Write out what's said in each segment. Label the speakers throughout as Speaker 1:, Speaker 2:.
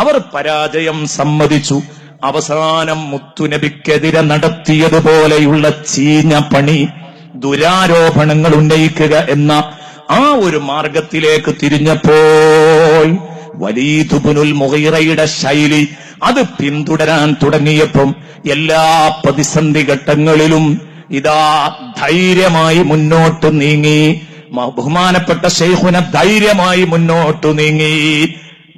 Speaker 1: അവർ പരാജയം സമ്മതിച്ചു. അവസാനം മുത്തുനബിക്കെതിരെ നടത്തിയതുപോലെയുള്ള ചീഞ്ഞ പണി ദുരാരോപണങ്ങൾ ഉന്നയിക്കുക എന്ന ആ ഒരു മാർഗത്തിലേക്ക് തിരിഞ്ഞപ്പോൾ വലീതുബുനുൽ മുഹൈറയുടെ ശൈലി അത് പിന്തുടരാൻ തുടങ്ങിയപ്പം എല്ലാ പ്രതിസന്ധി ഘട്ടങ്ങളിലും ഇതാ ധൈര്യമായി മുന്നോട്ട് നീങ്ങി ബഹുമാനപ്പെട്ട ഷെയ്ഖുന ധൈര്യമായി മുന്നോട്ട് നീങ്ങി.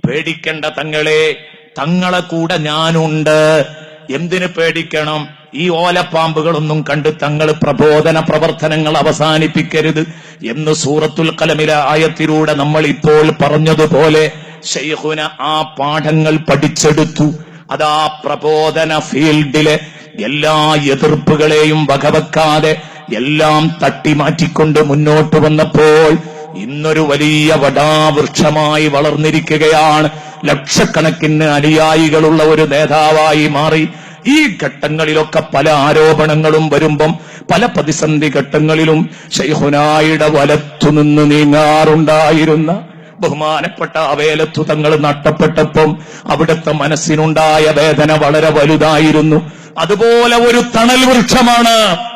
Speaker 1: പേടിക്കണ്ട തങ്ങളെ. തങ്ങളെ കൂടെ ഞാനുണ്ട്. എന്തിനു പേടിക്കണം? ഈ ഓലപ്പാമ്പുകളൊന്നും കണ്ട് തങ്ങൾ പ്രബോധന പ്രവർത്തനങ്ങൾ അവസാനിപ്പിക്കരുത് എന്ന് സൂറത്തുൽ കലമില ആയത്തിലൂടെ നമ്മൾ ഇപ്പോൾ പറഞ്ഞതുപോലെ ഷെയ്ഹുന ആ പാഠങ്ങൾ പഠിച്ചെടുത്തു. അതാ പ്രബോധന ഫീൽഡിലെ എല്ലാ എതിർപ്പുകളെയും വകവെക്കാതെ എല്ലാം തട്ടിമാറ്റിക്കൊണ്ട് മുന്നോട്ട് വന്നപ്പോൾ ഇന്നൊരു വലിയ വടാവൃക്ഷമായി വളർന്നിരിക്കുകയാണ്. ലക്ഷക്കണക്കിന് അനുയായികളുള്ള ഒരു നേതാവായി മാറി. ഈ ഘട്ടങ്ങളിലൊക്കെ പല ആരോപണങ്ങളും വരുമ്പം പല പ്രതിസന്ധി ഘട്ടങ്ങളിലും ഷെയ്ഹുനായുടെ വലത്തുനിന്ന് നീങ്ങാറുണ്ടായിരുന്ന ബഹുമാനപ്പെട്ട അവേലത്തു തങ്ങൾ നഷ്ടപ്പെട്ടപ്പം അവിടുത്തെ മനസ്സിനുണ്ടായ വേദന വളരെ വലുതായിരുന്നു. അതുപോലെ ഒരു തണൽ വൃക്ഷമാണ്.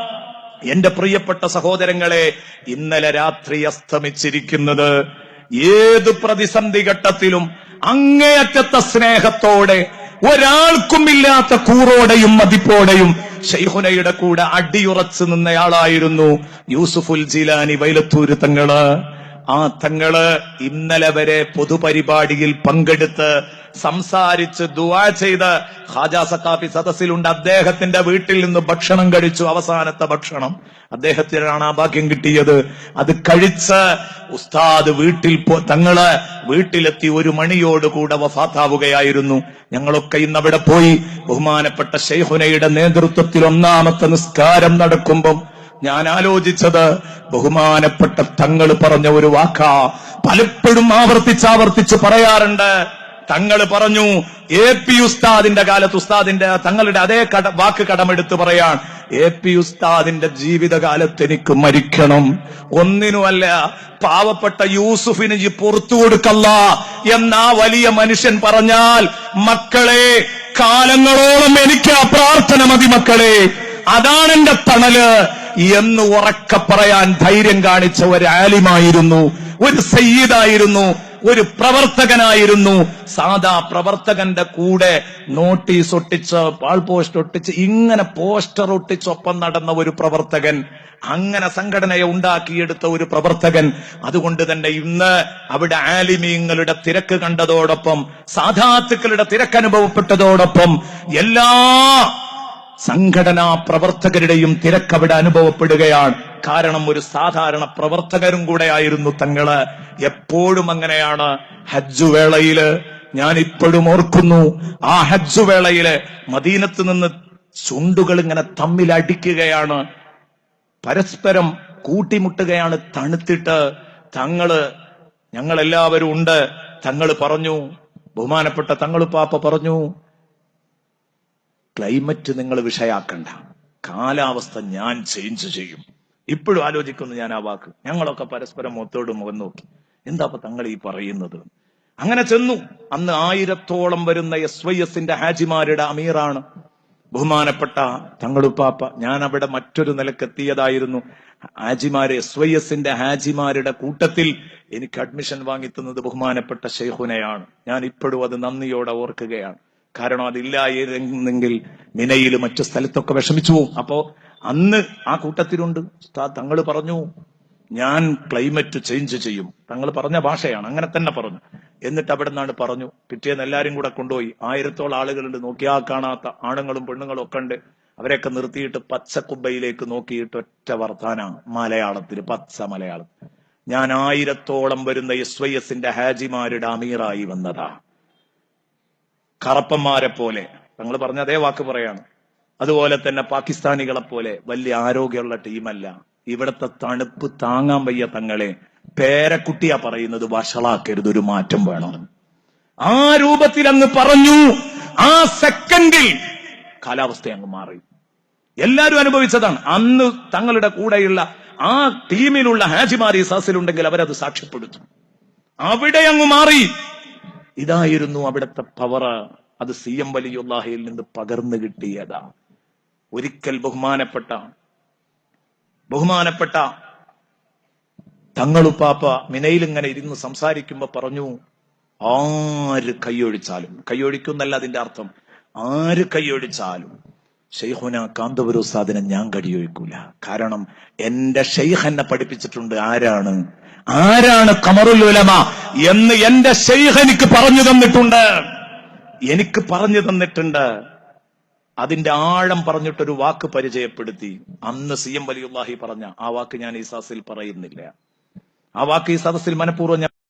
Speaker 1: എന്റെ പ്രിയപ്പെട്ട സഹോദരങ്ങളെ ഇന്നലെ രാത്രി അസ്തമിച്ചിരിക്കുന്നത് ഏത് പ്രതിസന്ധി ഘട്ടത്തിലും അങ്ങേയറ്റത്തെ സ്നേഹത്തോടെ ഒരാൾക്കുമില്ലാത്ത കൂറോടെയും മതിപ്പോടെയും ഷെയ്ഹുനയുടെ കൂടെ അടിയുറച്ചു നിന്നയാളായിരുന്നു യൂസുഫുൽ ജിലാനി വൈലത്തൂര് തങ്ങൾ. ആ തങ്ങൾ ഇന്നലെ വരെ പൊതുപരിപാടിയിൽ പങ്കെടുത്ത് സംസാരിച്ച് ദുവാ ചെയ്ത് ഹാജാ സക്കാഫി സദസ്സിലുണ്ട്. അദ്ദേഹത്തിന്റെ വീട്ടിൽ നിന്ന് ഭക്ഷണം കഴിച്ചു. അവസാനത്തെ ഭക്ഷണം അദ്ദേഹത്തിനാണ് ആ ഭാഗ്യം കിട്ടിയത്. അത് കഴിച്ച് ഉസ്താദ് വീട്ടിൽ പോ തങ്ങൾ വീട്ടിലെത്തി ഒരു മണിയോടുകൂടെ വഫാത്താവുകയായിരുന്നു. ഞങ്ങളൊക്കെ ഇന്ന് അവിടെ പോയി. ബഹുമാനപ്പെട്ട ഷെയ്ഹുനയുടെ നേതൃത്വത്തിൽ ഒന്നാമത്തെ നിസ്കാരം നടക്കുമ്പം ഞാൻ ആലോചിച്ചത് ബഹുമാനപ്പെട്ട തങ്ങൾ പറഞ്ഞ ഒരു വാക്ക. പലപ്പോഴും ആവർത്തിച്ചാവർത്തിച്ച് ആവർത്തിച്ച് പറയാറുണ്ട്. തങ്ങൾ പറഞ്ഞു എ പി ഉസ്താദിന്റെ കാലത്ത് ഉസ്താദിന്റെ തങ്ങളുടെ അതേ കട വാക്ക് കടമെടുത്ത് പറയാൻ എ പി ഉസ്താദിന്റെ ജീവിതകാലത്ത് എനിക്ക് മരിക്കണം. ഒന്നിനുമല്ല പാവപ്പെട്ട യൂസുഫിന് പുറത്തു കൊടുക്കല്ല. എന്നാ വലിയ മനുഷ്യൻ പറഞ്ഞാൽ മക്കളെ കാലങ്ങളോളം എനിക്ക് ആ പ്രാർത്ഥന മതി മക്കളെ. അതാണ് എന്റെ തണൽ. എന്ന് ഉറക്ക പറയാൻ ധൈര്യം കാണിച്ച ഒരു ആലിമായിരുന്നു ഒരു സയ്യിദായിരുന്നു. ഒരു പ്രവർത്തകനായിരുന്നു. സാധാ പ്രവർത്തകന്റെ കൂടെ നോട്ടീസ് ഒട്ടിച്ച് പാൾ പോസ്റ്റ് ഒട്ടിച്ച് ഇങ്ങനെ പോസ്റ്റർ ഒട്ടിച്ചൊപ്പം നടന്ന ഒരു പ്രവർത്തകൻ അങ്ങനെ സംഘടനയെ ഉണ്ടാക്കിയെടുത്ത ഒരു പ്രവർത്തകൻ. അതുകൊണ്ട് തന്നെ ഇന്ന് അവിടെ ആലിമീങ്ങളുടെ തിരക്ക് കണ്ടതോടൊപ്പം സാധാത്തുക്കളുടെ തിരക്ക് അനുഭവപ്പെട്ടതോടൊപ്പം എല്ലാ സംഘടനാ പ്രവർത്തകരുടെയും തിരക്ക് അവിടെ അനുഭവപ്പെടുകയാണ്. കാരണം ഒരു സാധാരണ പ്രവർത്തകരും കൂടെ ആയിരുന്നു തങ്ങൾ. എപ്പോഴും അങ്ങനെയാണ്. ഹജ്ജ് വേളയിൽ ഞാൻ ഇപ്പോഴും ഓർക്കുന്നു. ആ ഹജ്ജ് വേളയിൽ മദീനത്ത് നിന്ന് ചുണ്ടുകൾ ഇങ്ങനെ തമ്മിൽ അടിക്കുകയാണ്. പരസ്പരം കൂട്ടിമുട്ടുകയാണ് തണുത്തിട്ട്. തങ്ങൾ ഞങ്ങളെല്ലാവരും ഉണ്ട്. തങ്ങൾ പറഞ്ഞു ബഹുമാനപ്പെട്ട തങ്ങൾ പാപ്പ പറഞ്ഞു ക്ലൈമറ്റ് നിങ്ങൾ വിഷയാക്കണ്ട. കാലാവസ്ഥ ഞാൻ ചേഞ്ച് ചെയ്യും. ഇപ്പോഴും ആലോചിക്കുന്നു ഞാൻ ആ വാക്ക്. ഞങ്ങളൊക്കെ പരസ്പരം മുഖത്തോട് മുഖം നോക്കി. എന്താ അപ്പൊ തങ്ങൾ ഈ പറയുന്നത്? അങ്ങനെ ചെന്നു. അന്ന് ആയിരത്തോളം വരുന്ന എസ് വൈ എസിന്റെ ഹാജിമാരുടെ അമീറാണ്. ബഹുമാനപ്പെട്ട തങ്ങളുപ്പാപ്പ ഞാൻ അവിടെ മറ്റൊരു നിലക്കെത്തിയതായിരുന്നു. ഹാജിമാര് എസ് വൈ എസിന്റെ ഹാജിമാരുടെ കൂട്ടത്തിൽ എനിക്ക് അഡ്മിഷൻ വാങ്ങിത്തുന്നത് ബഹുമാനപ്പെട്ട ഷെയ്ഹുനയാണ് ഞാൻ ഇപ്പോഴും അത് നന്ദിയോടെ ഓർക്കുകയാണ്. കാരണം അതില്ലായിരുന്നെങ്കിൽ മിനയിലും മറ്റു സ്ഥലത്തൊക്കെ വിഷമിച്ചു പോകും അപ്പോ അന്ന് ആ കൂട്ടത്തിലുണ്ട്. ഉസ്താദ് തങ്ങൾ പറഞ്ഞു ഞാൻ ക്ലൈമറ്റ് ചേഞ്ച് ചെയ്യും. തങ്ങൾ പറഞ്ഞ ഭാഷയാണ് അങ്ങനെ തന്നെ പറഞ്ഞു. എന്നിട്ട് അവിടെ നിന്നാണ് പറഞ്ഞു പിറ്റേന്ന് എല്ലാരും കൂടെ കൊണ്ടുപോയി. ആയിരത്തോളം ആളുകളുണ്ട്. നോക്കിയാൽ കാണാത്ത ആണുങ്ങളും പെണ്ണുങ്ങളും ഒക്കെ ഉണ്ട്. അവരെയൊക്കെ നിർത്തിയിട്ട് പച്ചക്കുബയിലേക്ക് നോക്കിയിട്ട് ഒറ്റ വർത്താന മലയാളത്തിൽ പച്ച മലയാളം. ഞാൻ ആയിരത്തോളം വരുന്ന എസ് വൈ എസിന്റെ ഹാജിമാരുടെ അമീറായി വന്നതാ. കറപ്പന്മാരെ പോലെ. തങ്ങൾ പറഞ്ഞ അതേ വാക്ക് പറയാണ്. അതുപോലെ തന്നെ പാകിസ്ഥാനികളെ പോലെ വലിയ ആരോഗ്യമുള്ള ടീമല്ല. ഇവിടത്തെ തണുപ്പ് താങ്ങാൻ വയ്യ തങ്ങളെ. പേരക്കുട്ടിയാ പറയുന്നത് വഷളാക്കരുത് ഒരു മാറ്റം വേണം. ആ രൂപത്തിൽ അങ്ങ് പറഞ്ഞു ആ സെക്കൻഡിൽ കാലാവസ്ഥ അങ്ങ് മാറി. എല്ലാവരും അനുഭവിച്ചതാണ്. അന്ന് തങ്ങളുടെ കൂടെയുള്ള ആ ടീമിലുള്ള ഹാജിമാരി സസിലുണ്ടെങ്കിൽ അവരത് സാക്ഷ്യപ്പെടുത്തും. അവിടെ അങ്ങ് മാറി. ഇതായിരുന്നു അവിടുത്തെ പവർ അത് സി എം വലിയുല്ലാഹയിൽ നിന്ന് പകർന്നു കിട്ടിയതാ. ഒരിക്കൽ ബഹുമാനപ്പെട്ട ബഹുമാനപ്പെട്ട തങ്ങളുപ്പാപ്പ മിനയിൽ ഇങ്ങനെ ഇരുന്ന് സംസാരിക്കുമ്പോ പറഞ്ഞു ആര് കൈയൊഴിച്ചാലും? കൈയൊഴിക്കുന്നല്ല അതിന്റെ അർത്ഥം. ആര് കൈയൊഴിച്ചാലും? ഷെയ്ഖുന കാന്തപുര ഉസ്താദിനെ ഞാൻ കടിയൊഴിക്കൂല. കാരണം എന്റെ ഷെയ്ഖ് എന്നെ പഠിപ്പിച്ചിട്ടുണ്ട് ആരാണ്? ആരാണ് കമറുൽ ഉലമ എന്ന് എന്റെ ഷെയ്ഖ് എനിക്ക് പറഞ്ഞു തന്നിട്ടുണ്ട്. എനിക്ക് പറഞ്ഞു തന്നിട്ടുണ്ട്. അതിന്റെ ആഴം പറഞ്ഞിട്ടൊരു വാക്ക് പരിചയപ്പെടുത്തി. അന്ന് സി എം വലിയുള്ളാഹി പറഞ്ഞ ആ വാക്ക് ഞാൻ ഈ സദസ്സിൽ പറയുന്നില്ല. ആ വാക്ക് ഈ സദസ്സിൽ മനഃപൂർവം